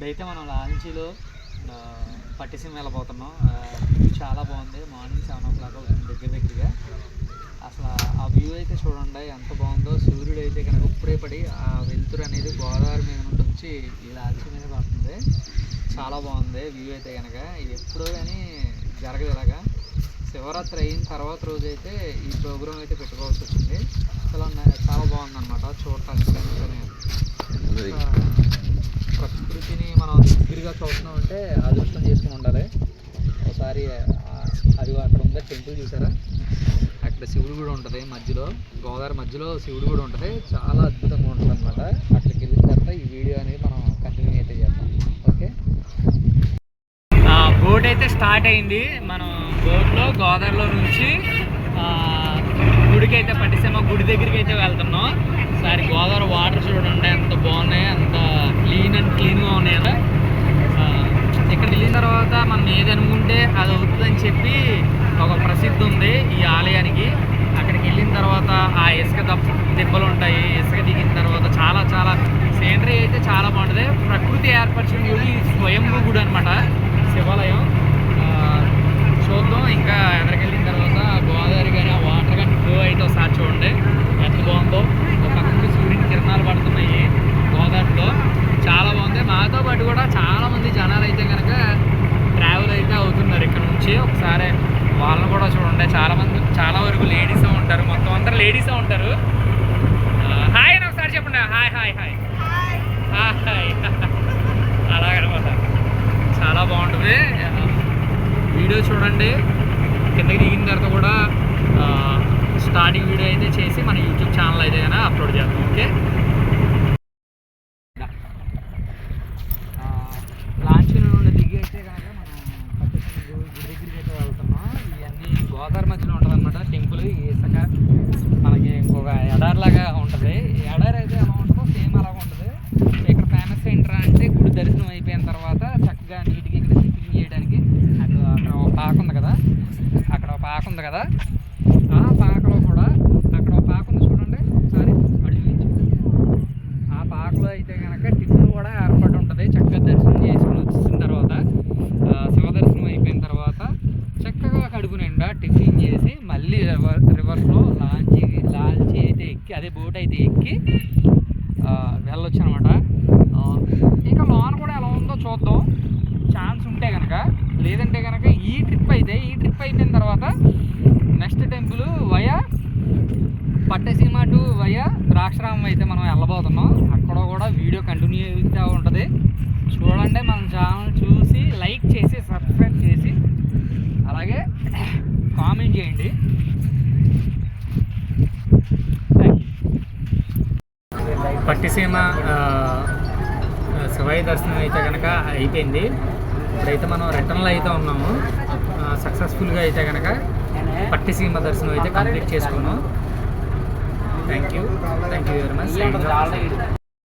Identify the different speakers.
Speaker 1: ఇప్పుడైతే మనం లాంచీలో పట్టిసీమ వెళ్ళబోతున్నాం. చాలా బాగుంది. మార్నింగ్ సెవెన్ ఓ క్లాక్ అవుతుంది దగ్గర దగ్గరగా. అసలు ఆ వ్యూ అయితే చూడండి ఎంత బాగుందో. సూర్యుడు అయితే కనుక ఇప్పుడే పడి ఆ వెలుతురు అనేది గోదావరి మీద నుండి వచ్చి ఈ లాంచీ మీద పడుతుంది. చాలా బాగుంది వ్యూ అయితే కనుక. ఇది ఎప్పుడో కానీ జరగదు ఇలాగా. శివరాత్రి అయిన తర్వాత రోజు అయితే ఈ ప్రోగ్రామ్ అయితే పెట్టుకోవాల్సి వచ్చింది చాలా న- చాలా బాగుందన్నమాట చూడటానికి కానీ ఇంకా ప్రకృతిని మనం చూస్తున్నాం అంటే అదృష్టం చేసుకుని ఉండాలి. ఒకసారి అది అక్కడ ఉందా టెంపుల్ చూసారా? అక్కడ శివుడు కూడా ఉంటుంది మధ్యలో. గోదావరి మధ్యలో శివుడు కూడా ఉంటుంది. చాలా అద్భుతంగా ఉంటుంది అనమాట అక్కడికి వెళ్ళిన తర్వాత ఈ వీడియో అనేది మనం కంటిన్యూ అయితే చేద్దాం. ఓకే? బోట్ అయితే స్టార్ట్ అయింది. మనం బోట్లో గోదావరిలో నుంచి గుడికి అయితే పట్టిసీమ గుడి దగ్గరికి అయితే వెళ్తున్నాం. ఒకసారి గోదావరి వాటర్ చూడండి ఎంత బాగున్నాయి అంత క్లీన్ అండ్ క్లీన్గా ఉన్నాయి కదా ఆ, ఇక్కడ వెళ్ళిన తర్వాత మనం ఏది అనుకుంటే అది అవుతుందని చెప్పి ఒక ఉంది ఈ ఆలయానికి. అక్కడికి వెళ్ళిన తర్వాత ఆ ఇసుక దెబ్బలు ఉంటాయి. ఇసుక దిగిన తర్వాత చాలా చాలా సీనరీ అయితే చాలా బాగుంటుంది. ప్రకృతి ఏర్పరిచిన గుడి స్వయంభూ గుడి అనమాట శివాలయం. చూద్దాం. ఇంకా ఎక్కడికి వెళ్ళిన తర్వాత గోదావరి కానీ ఆ వాటర్ కానీ ఫ్లో అయితే ఒకసారి చూడండి. ఎంత బాగుందో. ఒక పక్క సూర్యుని కిరణాలు పడుతున్నాయి గోదావరిలో. చాలా బాగుంది. మాతో పాటు కూడా చాలామంది జనాలు అయితే కనుక ట్రావెల్ అయితే అవుతున్నారు ఇక్కడ నుంచి. ఒకసారి వాళ్ళని కూడా చూడండి. చాలా మంది చాలా వరకు లేడీస్ ఉంటారు. మొత్తం అందరు లేడీసే ఉంటారు. హాయ్ అని ఒకసారి చెప్పండి. Hi hi hi. హాయ్. అలాగనమాట. చాలా బాగుంటుంది. వీడియో చూడండి. కిందకి దిగిన తర్వాత కూడా స్టార్టింగ్ వీడియో అయితే చేసి మన యూట్యూబ్ ఛానల్ అయితే అప్లోడ్ చేద్దాం. ఓకే లాంచ్ నుండి దిగి అయితే కనుక మనం పట్టేసిన గుడి దగ్గరికి అయితే వెళ్తున్నాం ఇవన్నీ గోదావరి మధ్యలో ఉంటుంది అనమాట టెంపుల్ ఇసుక మనకి ఇంకొక ఎడారిలాగా ఉంటుంది ఎడారి అయితే ఎలా ఉంటుందో సేమ్ అలాగా ఉంటుంది. ఇక్కడ ఫేమస్ ఏంట్రా అంటే గుడి దర్శనం అయిపోయిన తర్వాత చక్కగా నీట్గా ఇక్కడ సిట్టింగ్ చేయడానికి అక్కడ అక్కడ ఒక పాక ఉంది కదా. అక్కడ ఒక పాక ఉంది కదా ఆ పాకలో కూడా అక్కడ ఒక పాక ఉంది చూడండి ఒకసారి అడుగు నుంచి ఆ పాకలో అయితే కనుక టిఫిన్ కూడా ఏర్పాటు ఉంటుంది చక్కగా దర్శనం చేసుకుని వచ్చిన తర్వాత ఆ, శివ దర్శనం అయిపోయిన తర్వాత చక్కగా కడుపు నిండా టిఫిన్ చేసి మళ్ళీ రివర్ రివర్స్లో లాంచీ లాంచీ అయితే ఎక్కి అదే బోట్ అయితే ఎక్కి వెళ్ళొచ్చు అనమాట ఇంకా లోన కూడా ఎలా ఉందో చూద్దాం. ఛాన్స్ ఉంటే కనుక లేదంటే కనుక ఈ ట్రిప్ అయితే ఈ ట్రిప్ అయిపోయిన తర్వాత next temple via Pattiseema to via Draksharamam అయితే మనం వెళ్ళబోతున్నాం. అక్కడ కూడా వీడియో కంటిన్యూ అవుతూ ఉంటుంది. చూడండి మన ఛానల్ చూసి లైక్ చేసి సబ్స్క్రైబ్ చేసి అలాగే కామెంట్ చేయండి థ్యాంక్ యూ పట్టిసీమ ఆ, శివయ్య దర్శనం అయితే కనుక అయిపోయింది. ఇప్పుడైతే మనం రిటర్న్లో అయితే ఉన్నాము. సక్సెస్ఫుల్గా అయితే కనుక పట్టిసీమ దర్శనం అయితే కంప్లీట్ చేసుకున్నాం. Thank you thank you very much